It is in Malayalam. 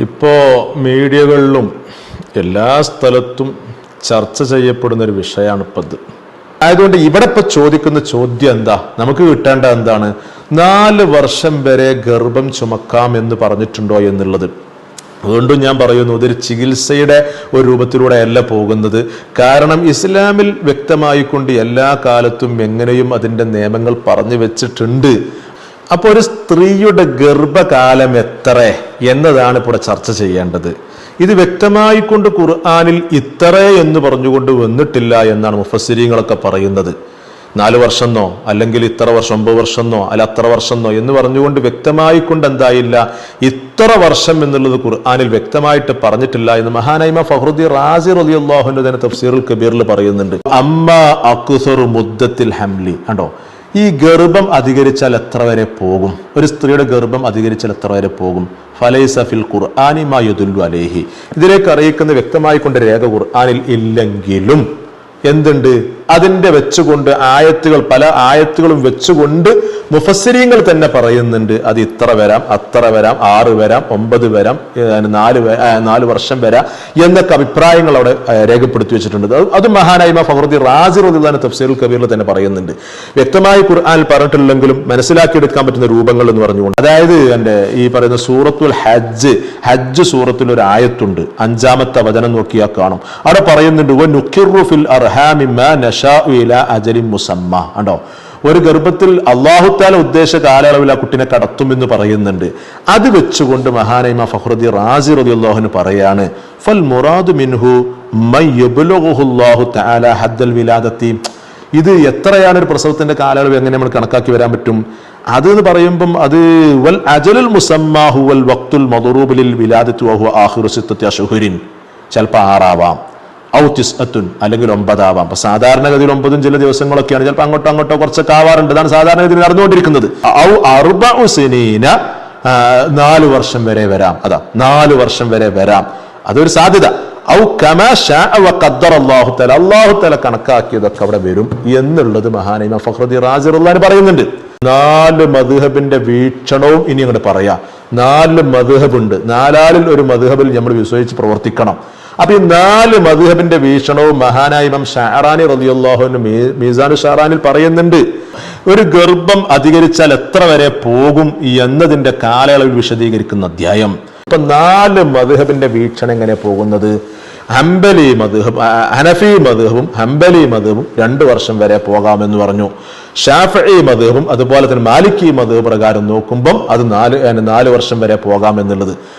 ഇപ്പോൾ മീഡിയകളിലും എല്ലാ സ്ഥലത്തും ചർച്ച ചെയ്യപ്പെടുന്ന ഒരു വിഷയമാണ് ഇപ്പം ഇത് ആയതുകൊണ്ട് ഇവിടെ ഇപ്പൊ ചോദിക്കുന്ന ചോദ്യം എന്താ? നമുക്ക് കിട്ടേണ്ട എന്താണ്? നാല് വർഷം വരെ ഗർഭം ചുമക്കാം എന്ന് പറഞ്ഞിട്ടുണ്ടോ എന്നുള്ളത്. വീണ്ടും ഞാൻ പറയുന്നു ഇതൊരു ചികിത്സയുടെ ഒരു രൂപത്തിലൂടെ അല്ല പോകുന്നത്. കാരണം ഇസ്ലാമിൽ വ്യക്തമായിക്കൊണ്ട് എല്ലാ കാലത്തും എങ്ങനെയും അതിന്റെ നിയമങ്ങൾ പറഞ്ഞു വെച്ചിട്ടുണ്ട്. അപ്പോൾ ഒരു സ്ത്രീയുടെ ഗർഭകാലം എത്ര എന്നതാണ് ഇപ്പോൾ ചർച്ച ചെയ്യേണ്ടത്. ഇത് വ്യക്തമായിക്കൊണ്ട് ഖുർആാനിൽ ഇത്ര എന്ന് പറഞ്ഞുകൊണ്ട് വന്നിട്ടില്ല എന്നാണ് മുഫസ്സിരിങ്ങളൊക്കെ പറയുന്നത്. നാല് വർഷമെന്നോ അല്ലെങ്കിൽ ഇത്ര വർഷം ഒമ്പത് വർഷമെന്നോ അല്ല അത്ര വർഷമെന്നോ എന്ന് പറഞ്ഞുകൊണ്ട് വ്യക്തമായിക്കൊണ്ട് എന്തായില്ല ഇത്ര വർഷം എന്നുള്ളത് ഖുർആാനിൽ വ്യക്തമായിട്ട് പറഞ്ഞിട്ടില്ല എന്ന് മഹാനൈമ ഫഹ്റുദ്ദി റാസി റലി അള്ളാഹുന്റെ തന്നെ തഫ്സീറുൽ കബീറിൽ പറയുന്നുണ്ട്. അമ്മ അക്സർ മുദ്ദത്തിൽ ഹംലി. കണ്ടോ? ഈ ഗർഭം അധികരിച്ചാൽ എത്ര വരെ പോകും? ഒരു സ്ത്രീയുടെ ഗർഭം അധികരിച്ചാൽ എത്ര വരെ പോകും? ഫലൈസഫിൽ ഖുർആാനിമായുദുല്ലു അലേഹി. ഇതിലേക്ക് അറിയിക്കുന്ന വ്യക്തമായി കൊണ്ട് രേഖ ഖുർആാനിൽ ഇല്ലെങ്കിലും എന്തുണ്ട്? അതിന്റെ വെച്ചുകൊണ്ട് ആയത്തുകൾ പല ആയത്തുകളും വെച്ചുകൊണ്ട് മുഫസ്സിരീങ്ങൾ തന്നെ പറയുന്നുണ്ട്. അത് ഇത്ര വരാം അത്ര വരാം ആറ് വരാം ഒമ്പത് വരാം നാല് നാല് വർഷം വരാം എന്നൊക്കെ അഭിപ്രായങ്ങൾ അവിടെ രേഖപ്പെടുത്തി വെച്ചിട്ടുണ്ട്. അത് മഹാനായ്മ ഫഹറുദ്ദി റാസി റദിള്ളാൻ തഫ്സീറുൽ കബീറിൽ തന്നെ പറയുന്നുണ്ട്. വ്യക്തമായി ഖുർആൻ പറഞ്ഞിട്ടില്ലെങ്കിലും മനസ്സിലാക്കിയെടുക്കാൻ പറ്റുന്ന രൂപങ്ങൾ എന്ന് പറഞ്ഞുകൊണ്ട്. അതായത് എന്റെ ഈ പറയുന്ന സൂറത്തുൽ ഹജ്ജ് ഹജ്ജ് സൂറത്തിൽ ഒരു ആയത്തുണ്ട്. അഞ്ചാമത്തെ വചനം നോക്കിയാൽ കാണും. അവിടെ പറയുന്നുണ്ട് "വ നുഖിറു ഫിൽ അർഹാമി മാ നശാഉ ഇലാ അജലിൻ മുസമ്മ. കണ്ടോ? ഒരു ഗർഭത്തിൽ അള്ളാഹുത്താല ഉദ്ദേശ കാലയളവിൽ ആ കുട്ടിനെ കടത്തും എന്ന് പറയുന്നുണ്ട്. അത് വെച്ചുകൊണ്ട് മഹാനൈമ ഫഹ്റുദ്ദി റാസി റതി അള്ളാഹുന് പറയാണ് ഫൽ മുറാദു മിൻഹു തആല ഹദ്ദൽ വിലാദത്തി. ഇത് എത്രയാണ് ഒരു പ്രസവത്തിന്റെ കാലയളവ്? എങ്ങനെ നമ്മൾ കണക്കാക്കി വരാൻ പറ്റും? അത് എന്ന് പറയുമ്പം അത് വൽ അജലുൽ മുസമ്മാഹു വൽ വക്തുൽ മദറൂബിലിൽ വിലാദത്തു സിത്തത്തി അഷ്ഹുരിൻ. ചിലപ്പോൾ ആറാവാം. ഔ തിസ്അത്തുൻ അല്ലെങ്കിൽ ഒമ്പതാവാം. അപ്പൊ സാധാരണഗതിയിൽ ഒമ്പതും ചില ദിവസങ്ങളൊക്കെയാണ്. ചിലപ്പോൾ അങ്ങോട്ടോ അങ്ങോട്ടോ കുറച്ചൊക്കെ ആവാറുണ്ട്. അതാണ് സാധാരണഗതിയിൽ നടന്നുകൊണ്ടിരിക്കുന്നത്. ഔ സിനീന നാല് വർഷം വരെ വരാം. അതാ നാല് വർഷം വരെ വരാം. അതൊരു സാധ്യത. ഔ കമാ ശാഅ വ ഖദ്ദറ അല്ലാഹു അല്ലാഹു തആല കണക്കാക്കിയതൊക്കെ അവിടെ വരും എന്നുള്ളത് മഹാനൈമ ഫഹ്റുദ്ദീൻ റാസിറുള്ളാഹി പറയുന്നുണ്ട്. നാല് മധുഹബിന്റെ വീക്ഷണവും ഇനി അങ്ങോട്ട് പറയാം. നാല് മധുഹബുണ്ട് നാലാലിൽ ഒരു മധുഹബിൽ നമ്മൾ വിശ്വസിച്ച് പ്രവർത്തിക്കണം. അപ്പൊ ഈ നാല് മധുഹബിന്റെ വീക്ഷണവും മഹാനായ ഇമാം ഷാറാനി റതിയുള്ളാഹുവിന് മീസാനു ഷാറാനിൽ പറയുന്നുണ്ട്. ഒരു ഗർഭം അധികരിച്ചാൽ എത്ര വരെ പോകും എന്നതിന്റെ കാലയളവിൽ വിശദീകരിക്കുന്ന അധ്യായം. ഇപ്പൊ നാല് മധുഹബിന്റെ വീക്ഷണം എങ്ങനെ പോകുന്നത്? ഹംബലി മധുഹബ് ഹനഫി മധുഹബും ഹംബലി മധുഹബും രണ്ടു വർഷം വരെ പോകാമെന്ന് പറഞ്ഞു. ഷാഫി മധുഹബും അതുപോലെ തന്നെ മാലിക്കി മധുഹ് പ്രകാരം നോക്കുമ്പം അത് നാല് നാല് വർഷം വരെ പോകാമെന്നുള്ളത്.